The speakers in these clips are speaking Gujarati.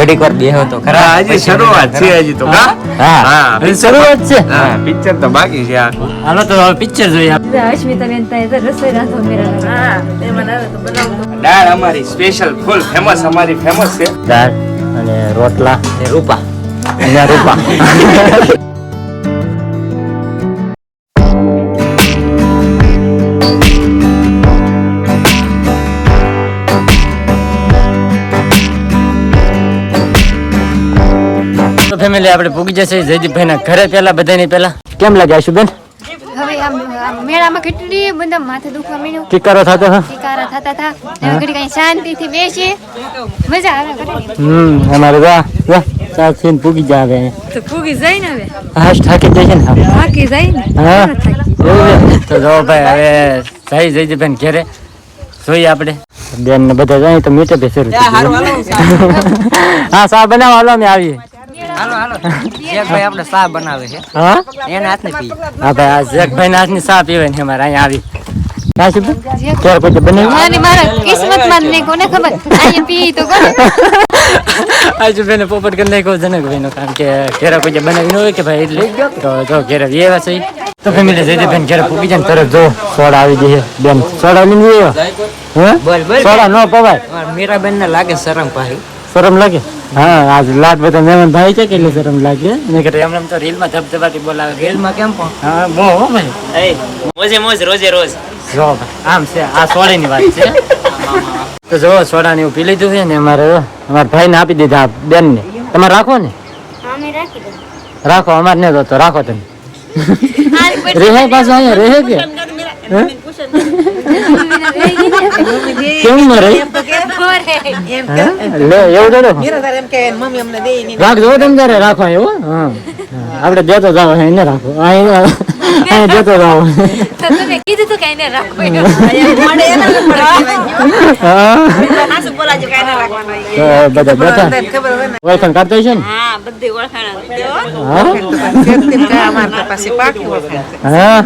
ઘડીક વાર બેહો તો ખરા. આજે શરૂઆત છે હજી તો હા? હા. શરૂઆત છે? હા પિક્ચર તો બાકી છે હાલો તો હવે પિક્ચર જોઈએ આપણે. અશ્મિતા બેન ત્યાં રસોઈ રાંધો મેરા દાળ અમારી સ્પેશિયલ ફૂલ ફેમસ અમારી ફેમસ છે. દાળ અને રોટલા. અને રૂપા. અને રૂપા. ફેમિલી આપણે પૂગી જશે. જયદીપભાઈ ના ઘરે પેલા બધાની પેલા કેમ લાગે આશુબેન હવે આમ આમ મેળામાં કેટલી બધા માથે દુખવા માંડ્યું. કિકારો થતો હા ટીકારા થતા હતા. હવે ઘડી કઈ શાંતિથી બેસીએ મજા આવે ઘડી હમ અમારે વાહ વાહ ચાર પૂગી જાવે તો ફૂગી જાય ને હવે? હા થાકી જાય ને હા થાકી જાય ને? હા. તો જો ભાઈ હવે જઈ જયદીપભાઈ ઘેરે. જોઈએ આપણે. બેન ને બધા જાય તો મીટે બે શરૂ થઈ ગયું. હા સા બનાવો હાલો અમે આવીએ. હાલો હાલો. ભાઈ આપણે ચા બનાવે છે. હા? એના હાથને પી. હા ભાઈ આ જેકભાઈ ના હાથની પીવે અમારે. અહીંયા આવી. મારા બેને પોપટ કરી જનકભાઈ કારણ કે ઘેરે કોઈ બનાવી હોય કે ભાઈ એટલે તો જો ઘેરે છે. તો ફેમિલી જયદીપભાઈ ઘેરે પૂકી જાય ને તરત જો સોડા આવી ગઈ બેન સોડા લઈને સોડા ન પવાય. મીરાબેન ને લાગે શરમ પાસે શરમ લાગે? હા આજ લાટ બધા મહેમાન ભાઈ છે કેટલી શરમ લાગે. ને કે એમ તો રીલમાં ધબધબાટી બોલાવે. રેલમાં કેમ પણ હા બહુ હો ભાઈ. મોજે મોજ રોજે રોજ. જો આમ છે આ સોડાની વાત છે. તો જો સોડા ની પી લીધું છે ને અમારે જો, ભાઈ ભાઈને આપી દીધા બેન બેનને. તમારે રાખો ને? રાખો અમારે ને તો રાખો તમે. રેહે પાછો અહીંયા રેહે કે? રહે? હે? લે એવું તો રાખજો તમે તારે રાખો એવું હા. હા. આપણે દેતો જાવ એને રાખો. અહીં દેતો જાવ કીધું તું કે રાખો. તો બધા બેઠા? ઓળખાણ કરતા છે ને? હા બધી ઓળખાણ હા?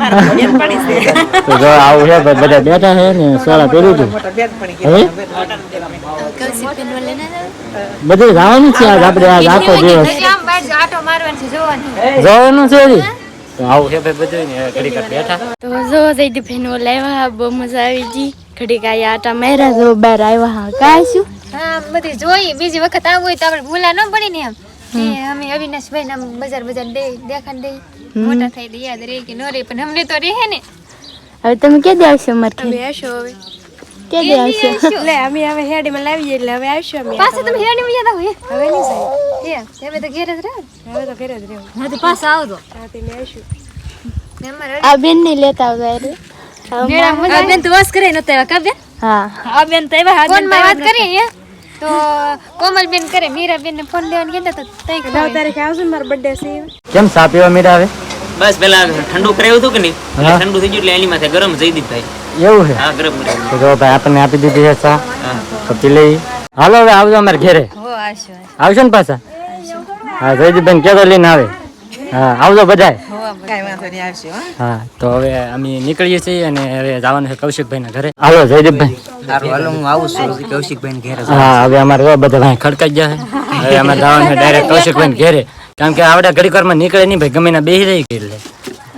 આવું છે બધા બેઠા છે ને સોળા પેલું હતું હવે જવાનું છે આજ આપણે આજ આખો દિવસ. આમ બહાર આટો મારવાનો છે જોવાની. જવાનું છે આવું છે ભાઈ બધું ને ઘડીક બેઠા. તો જો લાવ્યા બહુ મજા આવી ગઈ. ઘડીક આયા આટા મેરા જો બહાર આવ્યા હા કાંઈ શું? હા બધી જોઈ. બીજી વખત આવું હોય તો આપણે ભૂલા ન પડી ને એમ. અમે અવિનાશભાઈ ના બજાર બજાર દે દેખાડ દઈ મોટા થઈ દે યાદ રહે કે ન રહે પણ અમને તો રહે ને. હવે તમે ક્યાં આવશો અમારે ઘરે? આવશો હવે. ક્યાં આવશો? લે અમે હવે હેડીમાં લાવીએ એટલે હવે આવશો અમે. પાસે તમે હેડી યાદ હોય હવે નહીં સાહેબ હે હવે તો ઘેર જ રહે. હવે તો ઘેર જ રહેવું હા તો પાછા આવજો હા તે મે આવશું આ બેન ને લેતા આવતા એટલે આ બેન તો વાસ કરે નતો કા બેન? હા. આ બેન તો એવા હા બેન વાત કરીએ હે? તો કોમલ બેન કરે મીરા બેન ને ફોન લેવાનું કહેતા તો તઈ નવ તારીખે આવશે મારો બર્થડે છે કેમ સા પીવા મીરા આવે? બસ પેલા ઠંડુ કરાવ્યું હતું કે નહીં? ઠંડુ થઈ ગયું એટલે એની માથે ગરમ જઈ દીધી ભાઈ. એવું છે? હા ગરમ તો જો ભાઈ આપણને આપી દીધી છે સા. તો પી લઈ. હાલો હવે આવજો અમારે ઘેરે. હો આવશો ને પાછા? હા જયદીપભાઈ કેતો લઈને આવે. હા આવજો બધાય. હા તો હવે અમે નીકળીએ છીએ અને હવે જવાનું છે કૌશિકભાઈ ના ઘરે. હાલો જયદીપભાઈ સારું હાલો હું આવું છું. કૌશિકભાઈ ઘેર હા હવે અમારે જો બધા ભાઈ ખડકાઈ ગયા હવે અમે જવાનું છે ડાયરેક્ટ કૌશિકભાઈ ઘેરે. કારણ કે આવડે વારમાં નીકળે નહીં ભાઈ ગમે ના બેસી રહી કે એટલે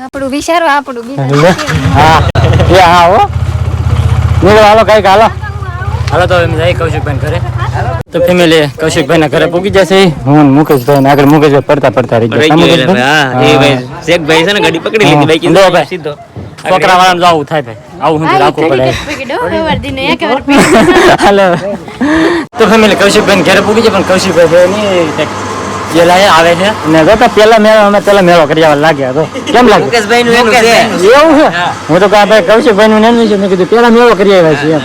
આપણું વિચારો આપણું હા. એ હા હો. નીકળો હાલો કંઈક હાલો. હાલો તો હવે અમે જઈએ કૌશિકભાઈ ઘરે. તો ફેમિલી કૌશિકભાઈ ના ઘરે પૂગી જશે. હું મુકેશભાઈ ને આગળ મુકેશભાઈ પડતા પડતા રહી ગયા. હા એ ભાઈ શેખભાઈ છે ને ગાડી પકડી લીધી બાઈક લો ભાઈ. સીધો. છોકરા વાળાને જવું થાય ભાઈ. આવું હું રાખવું પડે. હાલો. તો ફેમિલી કૌશિકભાઈ ઘરે પૂગી છે પણ કૌશિકભાઈ નહીં પેલા આવે છે? ને તો પેલા મેળો અમે પેલા મેળો કરી આવવા લાગ્યા તો કેમ લાગે મુકેશભાઈ નું એવું છે? હું. તો કહા ભાઈ કૌશિકભાઈ નું નેનું છે મેં કીધું પેલા મેળો કરી આવ્યા છીએ એમ.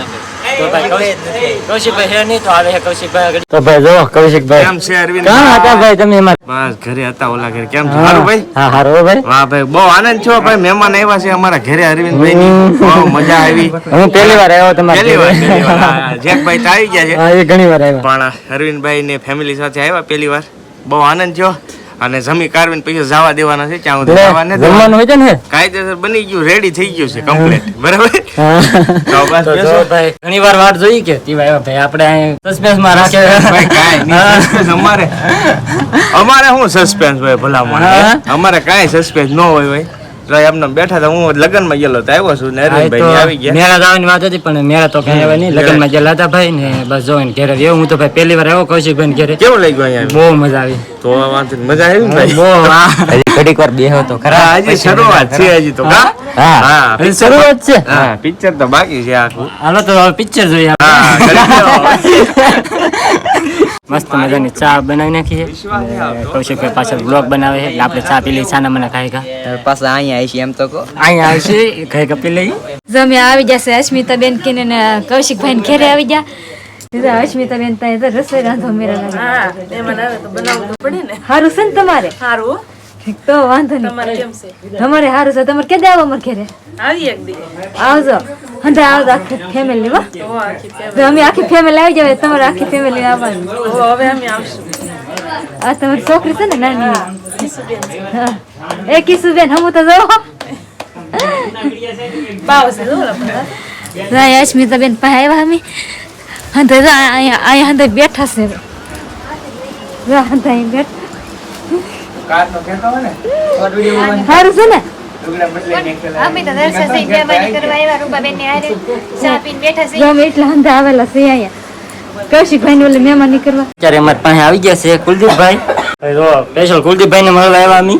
તો ભાઈ કૌશિકભાઈ હે નહીં તો આવે છે કૌશિકભાઈ આગળ. તો ભાઈ જો કૌશિકભાઈ. કેમ છે અરવિંદ? કાં હતા ભાઈ તમે એમાં? બસ ઘરે હતા ઓલા ઘરે. કેમ છે? સારું ભાઈ? હા હારો ભાઈ. વાહ ભાઈ બહુ આનંદ છો ભાઈ. મહેમાન આવ્યા છે અમારા ઘરે અરવિંદભાઈ ની. બહુ મજા આવી. હું પહેલી વાર આવ્યો તમારા પહેલી વાર. પહેલી વાર. જેકભાઈ તો આવી ગયા છે. હા એ ઘણી વાર આવ્યા. પણ અરવિંદભાઈ ને ફેમિલી સાથે આવ્યા પહેલી વાર. બહુ આનંદ થયો અને જમી કારવીને પછી જવા દેવાના છે ત્યાં સુધી લે, જવા નથી દેવાના. જમવાનું હોય છે ને? કાયદેસર બની ગયું રેડી થઈ ગયું છે કમ્પ્લીટ બરાબર? તો બસ જો બેસો. ભાઈ ઘણી વાર વાટ જોઈ કે તી ભાઈ ભાઈ આપણે અહીં સસ્પેન્સમાં ભાઈ રાખે કાંઈ નહીં, અમારે અમારે શું સસ્પેન્સ હોય ભલામણ મને અમારે કાઈ સસ્પેન્સ ન હોય ભાઈ. તો એમને બેઠા હતા હું લગ્નમાં ગયેલો તો આવ્યો છું ને હા, એ આવી ગયા. મેળા જવાની વાત હતી પણ મેરા તો કઈ આવે નહીં. લગ્નમાં ગયેલા હતા ભાઈ ને બસ જો ઘેરે રહ્યો હું તો ભાઈ પહેલી વાર આવ્યો કૌશિકભાઈ ભાઈ ઘેરે. કેવું લાગ્યું અહીંયા? બહુ મજા આવી. તો વાંધો મજા આવી ભાઈ? બહુ હજી ઘડીક વાર બેહો તો ખરા. હજી શરૂઆત છે હજી તો હા? હા. શરૂઆત છે? હા પિક્ચર તો બાકી છે આખું. હાલો તો પિક્ચર જોઈએ હા આપણે. મસ્ત મજાની ચા બનાવી નાખી છે. કૌશિકભાઈ પાછળ બ્લોગ બનાવે છે. આપણે ચા પી લઈ છાના મને ખાઈ ખા. પાછા અહીંયા આવી એમ તો કહો. અહીંયા આવશે ખાઈ ખા પી લઈ જમે આવી જશે અસ્મિતા બેન કે ને કૌશિકભાઈ ને ઘેરે આવી ગયા. અસ્મિતા બેન ત્યાં તો રસોઈ રાંધો મેરા હારું છે ને તમારે? સારું તો વાંધો નહીં. તમારે કેમ છે? તમારે હારું છે. તમારે ક્યાં આવો અમારે ઘેરે? આવી એક દી. આવજો. હંધા આવજો આખી ફેમિલી વા ઓ આખી ફેમિલી તો અમે આખી ફેમિલી આવી જાય તમારે આખી ફેમિલી આવવાની. ઓ હવે અમે આવશું. આ તમારી છોકરી છે ને નાની. એ કિસુબેન હમું તો જો. અસ્મિતાબેન પાસે આવ્યા અમે. હંધા અહીંયા અહીંયા હંધા બેઠા છે. જો હંધા અહીં બેઠા સારું છે ને? અમે તો દર્શન થઈ મહેમાની કરવા આવ્યા રૂપાબેન ને હારે ચા પીને બેઠા છે. જો એટલા હંધા આવેલા છે અહીંયા. કૌશિકભાઈ ને ઓલે મહેમાની કરવા અત્યારે અમારી પાસે આવી ગયા છે કુલદીપભાઈ. જો સ્પેશિયલ કુલદીપભાઈ ને મળવા આવ્યા અમે.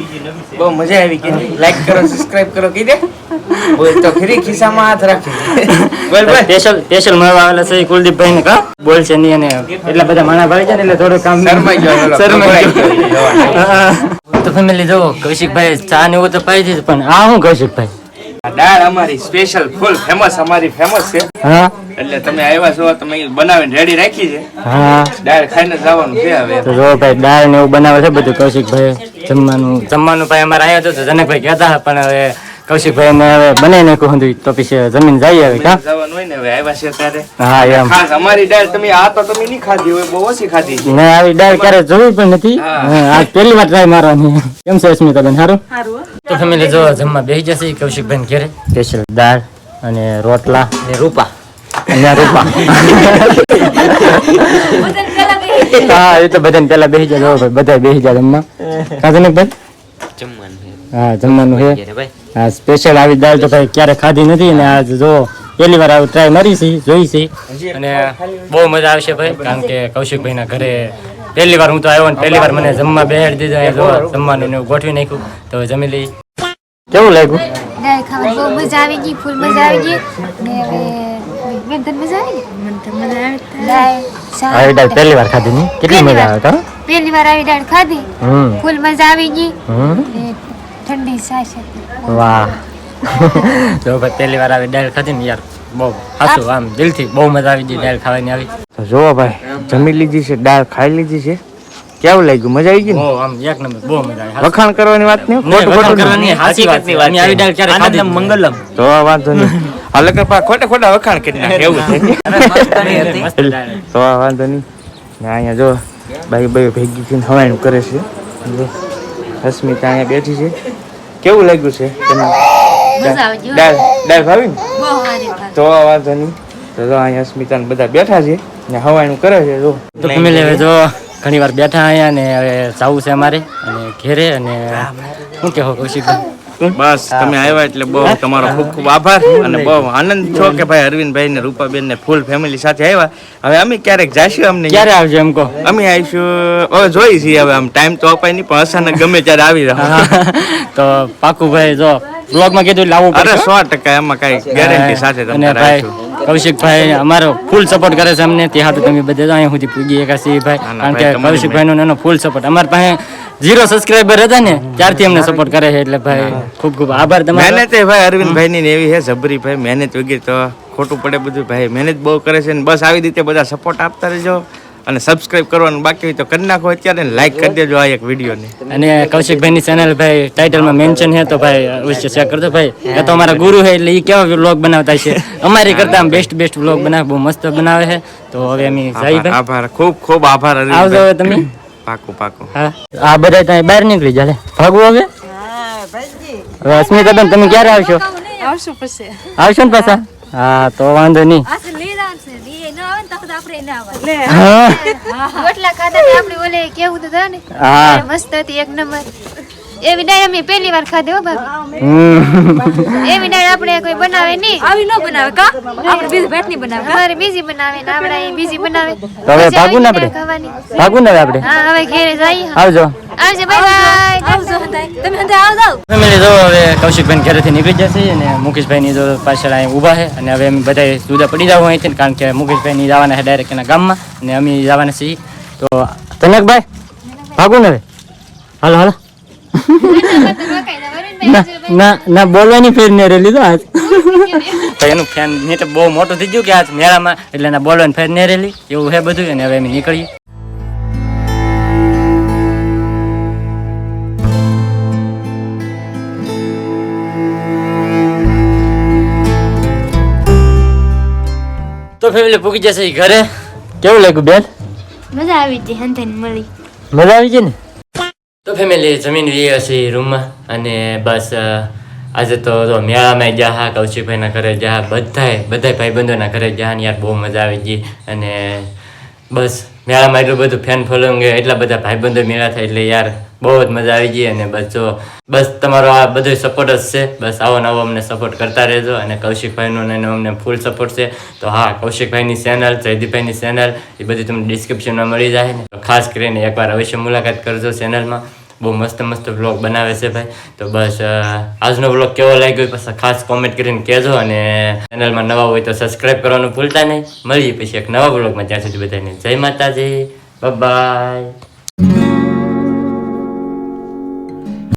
બહુ મજા આવી કે લાઈક કરો સબસ્ક્રાઇબ કરો કીધે બોલ તો ખરી ખિસ્સામાં હાથ રાખી બોલ બોલ સ્પેશિયલ સ્પેશિયલ મળવા આવેલા છે કુલદીપભાઈ ને કા? બોલશે નહીં અને એટલા બધા માણા ભાઈ છે ને એટલે થોડું કામ શરમાઈ ગયો. શરમાઈ ગયો. તો ફેમિલી જો કૌશિકભાઈ ચા ને એવું તો પાઈ દીધું પણ આ શું કૌશિકભાઈ? આ દાળ અમારી સ્પેશિયલ ફૂલ ફેમસ અમારી ફેમસ છે. હા? એટલે તમે આવ્યા છો તમે બનાવીને રેડી રાખી છે. હા. દાળ ખાઈને જવાનું છે હવે. તો જો ભાઈ દાળ ને એવું બનાવે છે બધું કૌશિકભાઈ જમવાનું જમવાનું ભાઈ અમારે આવ્યા હતો તો જનકભાઈ કહેતા પણ હવે કૌશિકભાઈ ને હવે બનાવી નાખ્યું હતું તો પછી જમીન જઈએ હવે કા? જવાનું હોય ને હવે આવ્યા છે ત્યારે હા એમ. ખાસ અમારી દાળ તમે આ તો તમે નહીં ખાધી હોય બહુ ઓછી ખાધી છે. ને આવી દાળ ક્યારે જોવી પણ નથી. હા. હા, પહેલી વાર ટ્રાય મારવાની. કેમ છે અસ્મિતાબેન સારું સારું તો ફેમિલી જો જમવા બેસી જશે કૌશિકભાઈ ઘેરે. સ્પેશિયલ દાળ અને રોટલા. ને રૂપા. અને રૂપા. હા એ તો બધાને પેલા બેસી જાય ભાઈ બધા બેસી જાય જમવા. જનકભાઈ? જમવાનું. છે. હા. જમવાનું છે હા સ્પેશિયલ આવી દાળ તો ભાઈ ક્યારે ખાધી નથી ને આજ જો પહેલી વાર આવું ટ્રાય મારી છે જોઈ છે. અને બહુ મજા આવશે ભાઈ કારણ કે કૌશિકભાઈ ના ઘરે પહેલી વાર હું તો આવ્યો ને પહેલી વાર મને જમવા બેહાડી દીધા જો જમવાનું ને ગોઠવી નાખ્યું તો જમી લઈ કેવું લાગ્યું? બહુ મજા આવી ગઈ ફૂલ મજા આવી ગઈ. ને હવે મજા આવી ગઈ? મને તો મજા આવે દાળ શાક આવી દાળ પહેલી વાર ખાધી ની? કેટલી મજા આવે તો? પહેલી વાર આવી દાળ ખાધી. ફૂલ મજા આવી ગઈ. ઠંડી છાશ હતી વાહ. જો ભાઈ પહેલી વાર આવી દાળ ખાધી ને યાર બહુ હાસું આમ દિલથી બહુ મજા આવી ગઈ દાળ ખાવાની આવી. તો જો ભાઈ જમી લીધી છે દાળ ખાઈ લીધી છે. કેવું લાગ્યું? મજા આવી ગઈ ને? આમ એક નંબર બહુ મજા આવી. વખાણ કરવાની વાત નહીં? ખોટું ખોટું કરવાની. સાચી વાત છે. અમે આવી દાળ ક્યારે ખાધી. મંગલમ. તો વાંધો નહીં. આ કે પા ખોટા ખોટા વખાણ કરી નાખે એવું છે. તો આ વાંધો નહીં. ને અહીંયા જો બાઈ ભાઈ ભેગી થઈને હવાઈ કરે છે. અસ્મિતા અહીંયા બેઠી છે. કેવું લાગ્યું છે તમને? દાળ દાળ ભાવી ને? તો વાંધો નહીં. તો જો અહીંયા અસ્મિતા ને બધા બેઠા છે ને હવાયણું કરે છે જો. તો ફેમિલી હવે જો ઘણી વાર બેઠા અહીંયા ને હવે જવું છે અમારે અને ઘેરે અને શું કહેવો કૌશિકભાઈ? બસ તમે આવ્યા એટલે બહુ તમારો ખૂબ ખૂબ આભાર અને બહુ આનંદ છો કે ભાઈ અરવિંદભાઈ ને રૂપાબેન ને ફૂલ ફેમિલી સાથે આવ્યા. હવે અમે ક્યારેક જાશું અમને ક્યારે આવજો એમ કહો? અમે આવીશું હવે જોઈ છીએ હવે આમ ટાઈમ તો અપાય નહીં પણ અચાનક ગમે ત્યારે આવી રહ્યા તો પાકું ભાઈ જો બ્લોગમાં કીધું એટલે અરે સો ટકા એમાં કઈ ગેરંટી સાથે અને તમને ભાઈ કૌશિકભાઈ અમારો ફૂલ સપોર્ટ કરે છે અમને. ત્યાં હાટું તમે બધા તો અહીંયા સુધી પૂગી એકા છીએ ભાઈ કારણ કે કૌશિકભાઈનો એનો ફૂલ સપોર્ટ અમારા પાસે ઝીરો સબસ્ક્રાઈબર હતા ને ત્યારથી અમને સપોર્ટ કરે છે એટલે ભાઈ ખૂબ ખૂબ આભાર તમારો. મહેનત ભાઈ અરવિંદભાઈ ની ને એવી છે જબરી ભાઈ મહેનત વગેરે તો ખોટું પડે બધું. ભાઈ મહેનત બહુ કરે છે ને બસ આવી રીતે બધા સપોર્ટ આપતા રહેજો. અને સબસ્ક્રાઇબ કરવાનું બાકી હોય તો કરી નાખો અત્યારે લાઈક કરી દેજો આ એક વિડીયોને. અને કૌશિકભાઈની ચેનલ ભાઈ ટાઇટલમાં મેન્શન છે તો ભાઈ અવશ્ય શેર કરજો ભાઈ. એ તો અમારા ગુરુ છે એટલે એ કેવા વ્લોગ બનાવતા છે અમારી કરતા બેસ્ટ બેસ્ટ વ્લોગ બનાવે બહુ મસ્ત બનાવે છે. તો હવે અમે જઈ આભાર ભાઈ. આભાર. ખૂબ ખૂબ આભાર આવજો હવે તમે. પાકું પાકું. હા. આ બધા ત્યાં બહાર નીકળી જાલે ભાગવું હવે અસ્મિતા બેન તમે ક્યારે આવશો? આવશું પછી. આવશો ને પાછા? હા તો વાંધો નહીં. આ છે છે ઈ આવે ને તો આપણે એને આવવાનું લે હા. રોટલા ખાધા ને આપણે ઓલે કેવું તો થાય ને? હા. મસ્ત હતી એક નંબર. એવી ડાળ અમે પહેલી વાર ખાધી હો ભાભી. એવી ડાળ આપણે કોઈ બનાવે નહીં. આવી ન બનાવે કા? આપણે બીજી ભેટ નહીં બનાવે અમારે બીજી બનાવે ને આપણે અહીં બીજી બનાવે. તો હવે પછી ને આપણે? ડાળ ને આપણે? હા હવે ઘેરે જઈએ. આવજો. આવજો બાય બાય આવજો તમે અંદર આવ જાવ ફેમિલી જો હવે કૌશિકભાઈ ઘરેથી નીકળી જશે અને મુકેશભાઈની જો પાછળ અહીં ઊભા છે અને હવે અમે બધા જુદા પડી જવું અહીંથી કારણ કે મુકેશભાઈ ની જવાના છે ડાયરેક્ટ એના ગામમાં અને અમે જવાના છીએ. તો તનકભાઈ ભાગું ને હાલો હાલો. ના ના બોલવાની ફેર ને તો આજ. તો એનું ફેન મીટર બહુ મોટું થઈ ગયું કે આજ મેળામાં એટલે ના બોલવાની ફેર ને રેલી એવું છે બધું અને હવે અમે નીકળીએ. તો ફેમિલી પૂકી જશે ઘરે. કેવું લાગ્યું બેન? મજા આવી હતી હંતન મળી. મજા આવી ગઈ ને? તો ફેમિલી જમીન વી હશે રૂમમાં અને બસ આજે તો જો મેળામાં ગયા હા કૌશિકભાઈના ઘરે ગયા બધાય બધાય ભાઈબંધોના ઘરે ગયા યાર બહુ મજા આવી ગઈ અને બસ મેળામાં એટલું બધું ફેન ફોલોઈંગ એટલા બધા ભાઈબંધો મેળા થાય એટલે યાર બહુ જ મજા આવી ગઈ અને બસ જો, બસ તમારો આ બધો સપોર્ટ જ છે. બસ આવો નવો અમને સપોર્ટ કરતા રહેજો અને કૌશિકભાઈનો અને અમને ફૂલ સપોર્ટ છે. તો હા કૌશિકભાઈની ચેનલ જયદીપભાઈની ચેનલ એ બધી તમને ડિસ્ક્રિપ્શનમાં મળી જાય ને. ખાસ કરીને એકવાર અવશ્ય મુલાકાત કરજો ચેનલમાં બહુ મસ્ત મસ્ત વ્લોગ બનાવે છે ભાઈ. તો બસ આજનો વ્લોગ કેવો લાગ્યો ગયો પછી ખાસ કોમેન્ટ કરીને કહેજો અને ચેનલમાં નવા હોય તો સબસ્ક્રાઈબ કરવાનું ભૂલતા નહીં. મળીએ પછી એક નવા વ્લોગમાં ત્યાં સુધી બધાને જય માતાજી. બાય